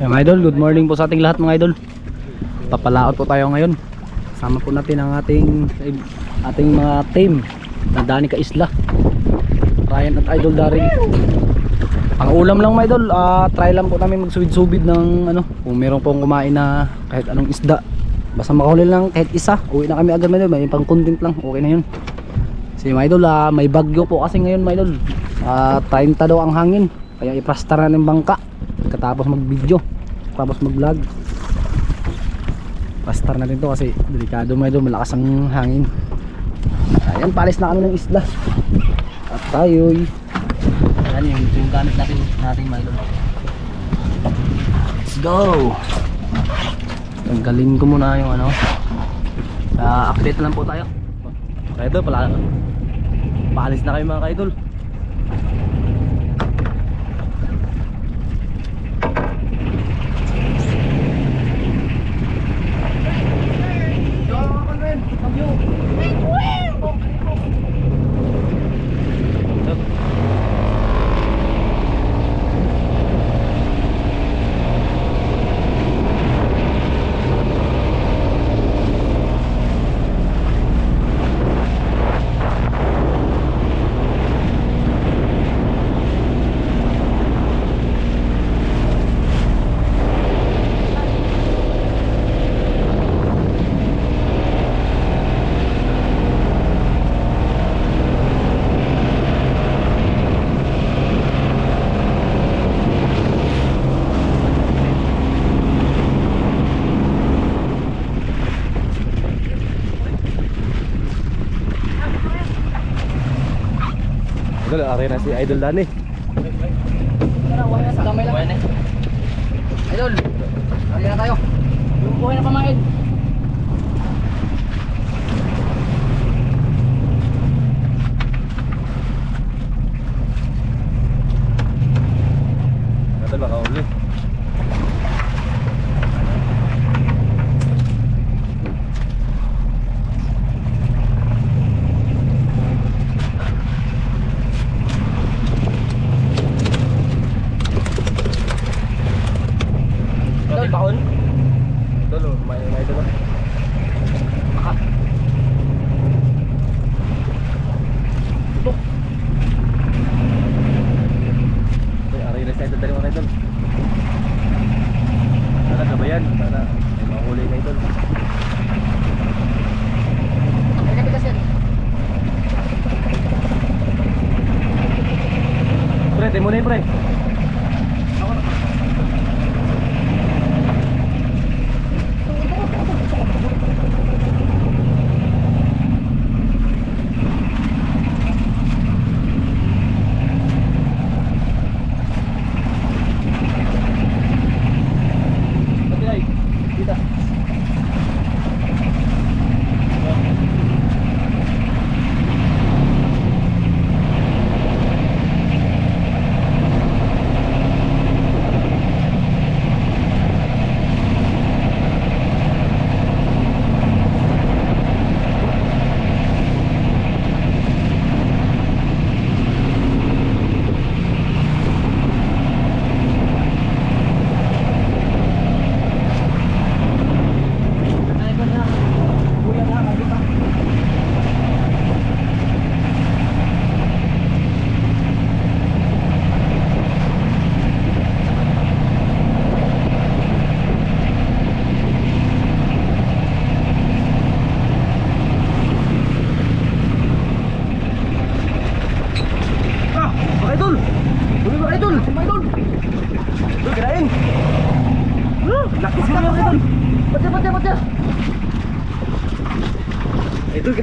mga idol, good morning po sa ating lahat mga idol. Papalaot po tayo ngayon. Sama po natin ang ating ating mga team na Dani ka Isla. Ryan at Idol Daring. Ang ulam lang mga idol, ah, try lang po namin magsubid-subid ng ano, kung meron pong kumain na kahit anong isda. Basta makahuli lang kahit isa, uwi na kami agad mga idol, may pang content lang, okay na yun. Si mga idol, ah, may bagyo po kasi ngayon mga idol. Ah, 30 daw ang hangin, kaya iprasta na ng bangka katapos mag video tapos mag vlog pastar na rin to kasi delikado mo ito malakas ang hangin. Ayan palis na kami ng isla. At tayo'y ayan yung, yung gamit natin natin idol. Let's go! Tanggalin ko muna yung ano. Uh, update lang po tayo. Mga idol pala paalis na kayo mga idol Ari na si Idol Dani. Damay lang. Idol, na tayo. Buhay na pamain.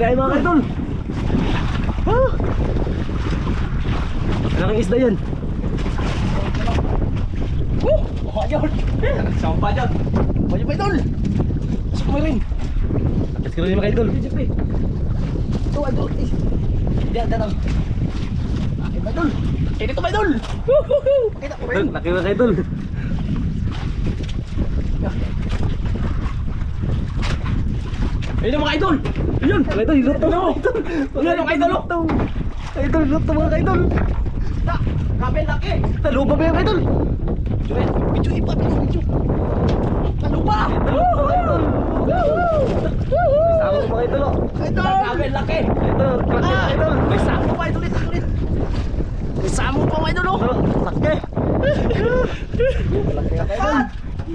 Kinain mga idol! Ah! Malaking isda yan! Baka yun! Sama pa dyan! Baka pa idol! Pasok mo rin! Tapos ka rin mga idol! Ito idol! Diyan, diyan lang! Akin ba idol? Eh, dito ba idol? Idol! Ayun mga idol! Ayun! Mga idol, luto mo! Ayun mga idol, luto! Idol, luto mga idol! Ta! Grabe laki! Talupa ba yung idol? Joel, video ipa, video! Talupa! Idol! Sama ko mga idol! Idol! Grabe laki! Idol! Ah! Idol! May samo pa idol! Idol! idol. May samo pa mga idol! oh. Laki! Laki ang idol!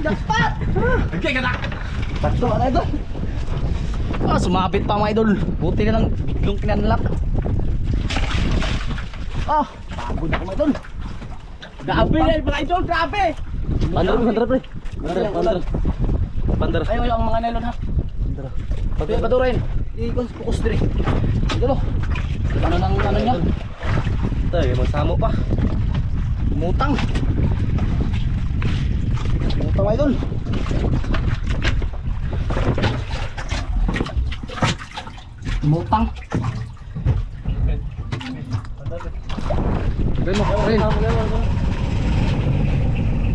Dapat! Okay ka na! Tatlo ang idol! Ah, sumabit pa mga idol. Buti na lang biglong kinanlak. Ah, pagod ako mga idol. Grabe na mga idol, grabe. Pandar, pandar pre. Pandar, pandar. Pandar. Ayaw yung mga nylon ha. Pandar. Pati paturin. Ikon fokus dire. Dito. Ano nang ano niya? Tay, magsamo pa. Mutang. Mutang mga idol. Mutang. Gano ko rin.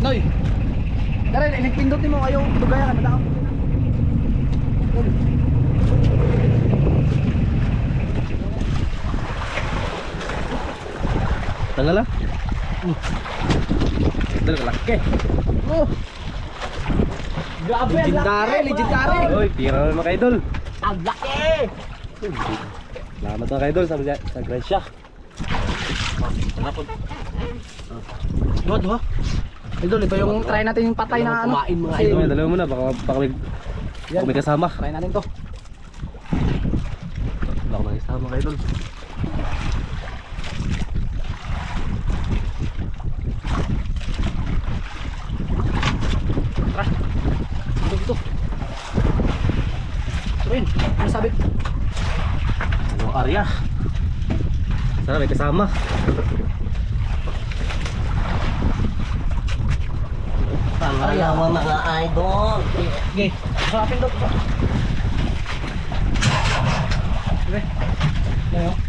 Noy. Dara, nagpindot mo kayo tugaya ka na Tangala. Dala laki. Oh. Grabe, legendary, legendary. Oy, pira na mga idol. Ang laki. Salamat mga idol sa sa Gracia. Hanapon. Duha, duha. Idol, ito yung try natin yung patay na ano. Kumain mga idol. Dalawa mo na, baka, baka may, baka may kasama. Try natin to. Baka may kasama mga idol. Tara. Ito, ito. Ito rin. Ano sabi? Area? Sana may kasama. Pangalawa mga idol. Okay. Sarapin daw. Okay. Ayo.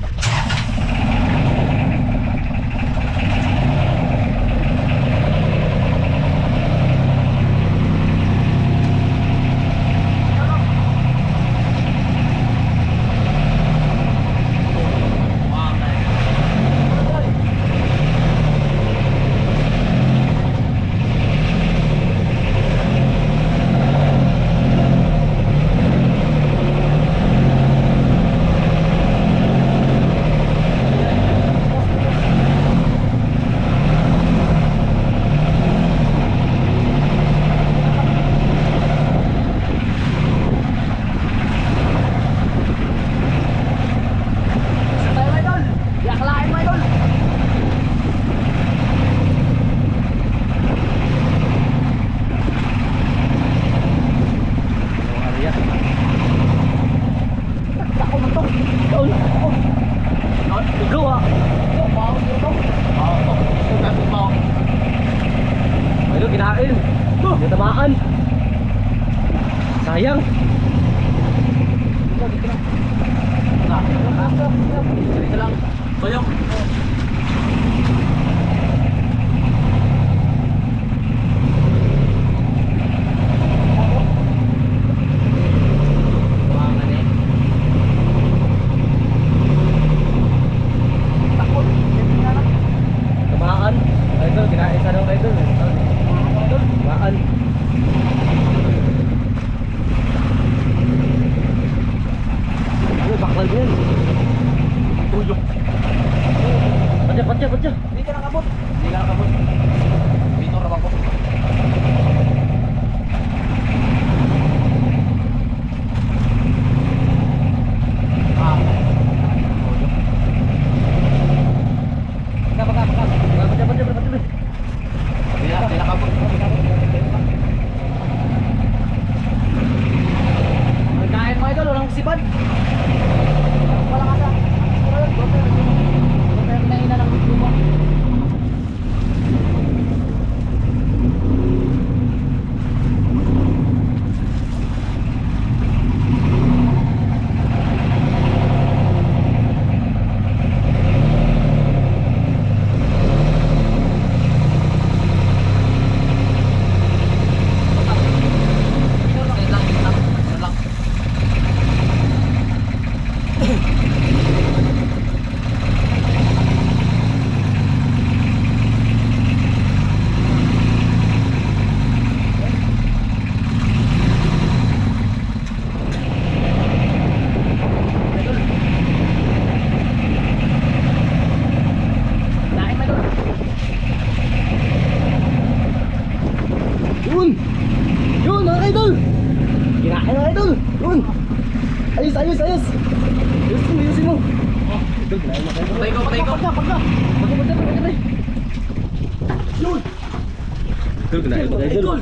Idol, kinain mga idol.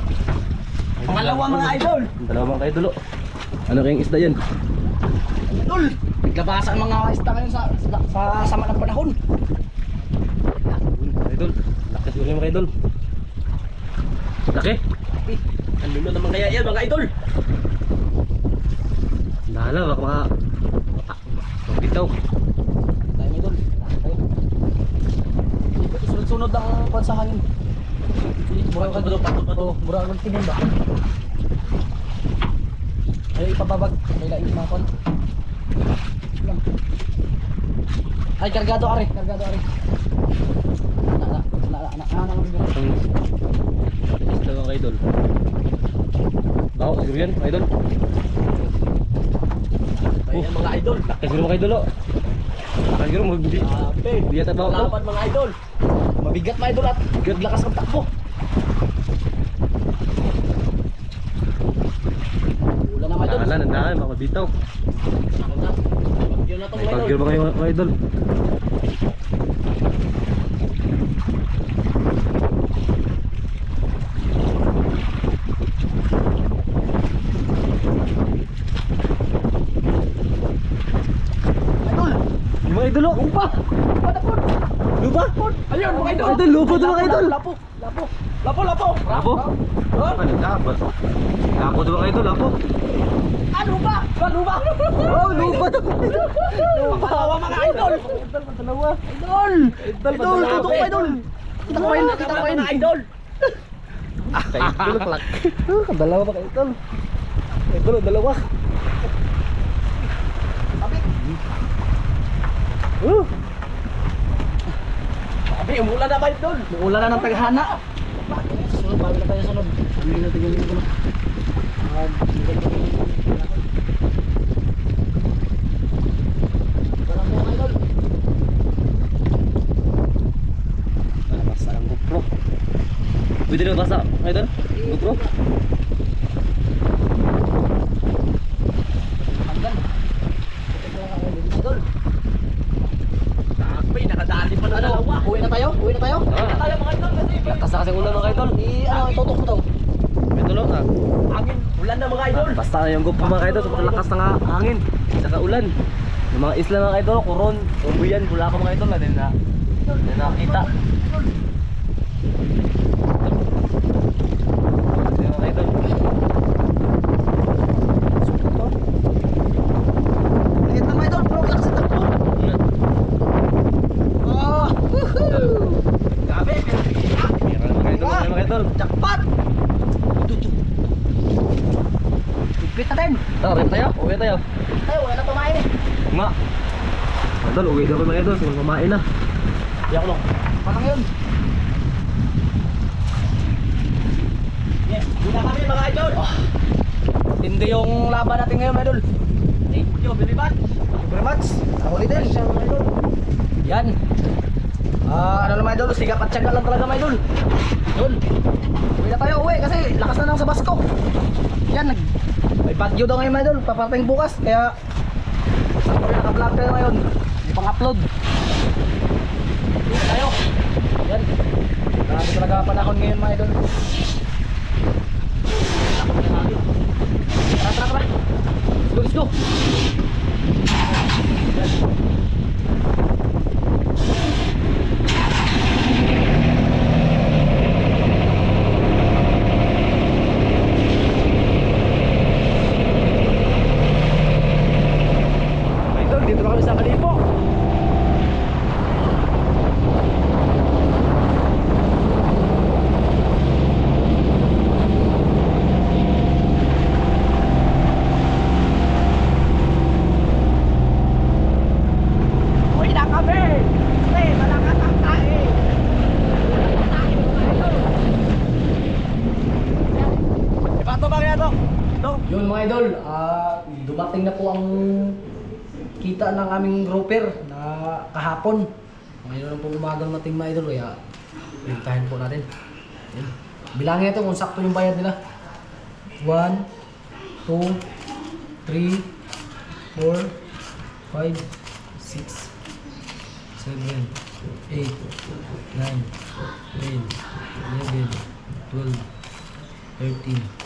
Pangalawa mga idol! Dalawang kayo dulo. Ano kayong isda yan? Idol! Naglabasan mga isda ngayon sa, sa, sa sama ng panahon. Idol, laki siguro yung mga idol. Laki? Ano na naman kaya yan mga idol? Lala, baka mga... Magbitaw. Tayo mga idol. Sunod-sunod ang kwan sa hangin. Mura ka Pato, pato, pato. Oh, mura ka tingin ba? Ay, ipababag. May lain mga. Lang. Ay, kargado are. Kargado are. Na, na, na, na, na, na, na, na, Ang idol. Bao, siguro yan, idol. Ayan mga idol. Laki siguro mga idol, oh. Laki siguro, magbi... Grabe. Yata bao to. Laban mga idol. Mabigat mga idol at lakas ng takbo. Ulan na mga idol. Lala, to May idol. ba kayo mga idol? Idol! Oh. Lupa! Lupa? Ayun mga idol! Idol, lupa to mga idol. Lapo! Lapo! Lapo! Lapo! Lapo? Ano, lapo? Lapo to mga idol, lapo. Ah, lupa! Ah, lupa! Oh, lupa to. Dalawa mga idol! Dalawa! Idol! Idol! Idol! Tutok pa idol! Kita ko yun! Kita ko yun! Idol! Idol, kalak. Dalawa mga idol! Idol, dalawa! Sabi! Uh! Sabi, umulan na ba idol? Umulan na ng taghana! Sunod, bago na tayo sunod. Hindi na tigil ko na. Ah, ang GoPro. Pwede na basa, idol? GoPro? Hanggan. Idol. Takpay, nakadali pa na dalawa. Ano? Uwi na tayo? Uwi na tayo? Ah. Tayo mga idol kasi Lakas na kasi ulan mga idol. I, ano, itutok mo daw. May tulong ah. hangin. Ulan na mga idol. Yung GoPro mga idol, sobrang lakas ng hangin. Saka ulan. Yung mga isla mga idol, Coron, Ubuyan, Bulacan mga idol, na din na, na nakita. Yung mga idol. Uwi tayo. Ay, wala na pamain Nga. Idol, uwi daw kayo mga idol. Kung kumain na. Iyak no. Parang yun. Yeah, Una kami mga idol. Hindi yung laban natin ngayon, idol. Thank you very much. Thank you very much. Ako ulitin. Yan. Ah, ano naman idol, sigap at tiyaga lang talaga mga idol. Yun. Uwi na tayo uwi kasi lakas na lang sa basko. Yan, nag may bagyo daw ngayon mga idol, paparating bukas. Kaya, kami naka-vlog tayo ngayon? Pang-upload. Tayo. Yan. Grabe talaga panahon ngayon mga idol. Tara, tara, tara. Let's go, let's go. Mga idol, dito na kami sa Kalipo. Uwi na kami. Pre, malakas ang tae. Ipato ba kaya to? Yun mga idol, ah, dumating na po ang kita ng aming grouper na kahapon. Ngayon lang po umaga nating mga idol, kaya pintahin po natin. Yan. Bilangin ito kung sakto yung bayad nila. 1, 2, 3, 4, 5, 6, 7, 8, 9, 10, 11, 12, 13,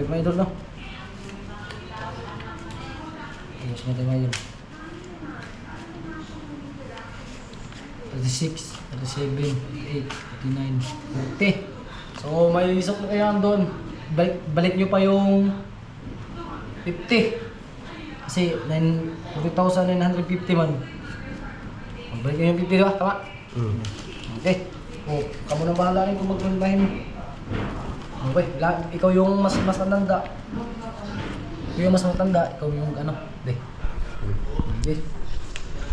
Pwede mga idol, no? Ayos natin mga idol. 36, 37, 38, 39, 40. So, may isok na kayo doon. Balik, balik nyo pa yung 50. Kasi 9 40,950 man. Magbalik nyo yung 50, di ba? Tama? Okay. O, kamu na bahala rin kung magpanibahin mo. Okay, la, ikaw yung mas mas matanda. Ikaw yung mas matanda, ikaw yung ano, de. Okay.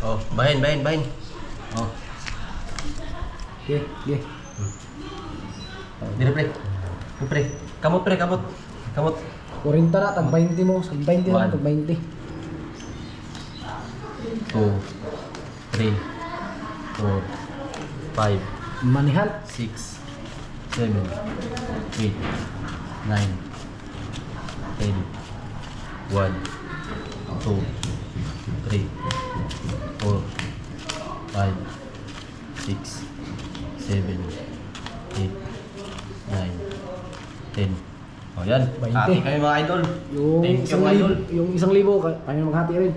Oh, bahin, bahin, bahin. Oh. Okay, okay. Dito pre. Pre. Kamot pre, kamot. Kamot. 40 na, tag 20 mo. Tag 20 na, tag 20. 2 3 4 5 Manihan. 6 7 8 9 10 1 2 3 4 5 6 7 8 9 10 Oh yan, hati kami mga idol. Yung Thank you isang mga libo, idol. yung isang libo, kaya kaya maghati rin.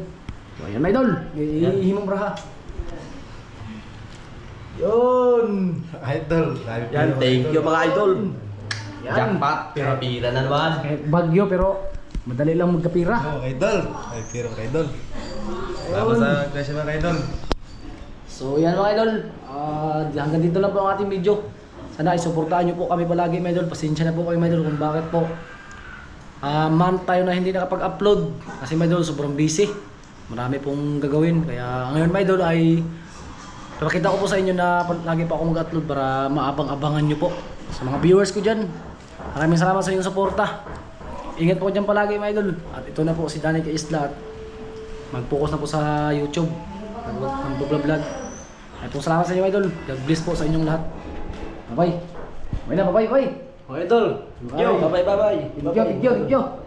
So, ayan, my idol. Yan. Ihimong braha. Yun. Idol. Yan, thank you mga idol. Yan. Jackpot, pira-pira na naman. Kahit bagyo, pero madali lang magkapira. Oh, idol. Ay, kiro ka idol. Salamat sa kasi mga idol. So yan mga idol, Ah, hanggang dito lang po ang ating video. Sana isuportahan nyo po kami palagi mga idol. Pasensya na po kayo mga idol kung bakit po Ah, month tayo na hindi nakapag-upload. Kasi mga idol, sobrang busy. Marami pong gagawin. Kaya ngayon mga idol ay Papakita ko po sa inyo na lagi pa ako mag-upload para maabang-abangan nyo po. Sa mga viewers ko dyan, maraming salamat sa inyong suporta. Ingat po dyan palagi mga idol. At ito na po si Danny Kaisla at mag-focus na po sa YouTube. Mag-vlog-vlog. Ay po salamat sa inyo idol. God bless po sa inyong lahat. Bye-bye. Bye na, bye-bye, bye. Mga idol. Bye bye bye. Thank you,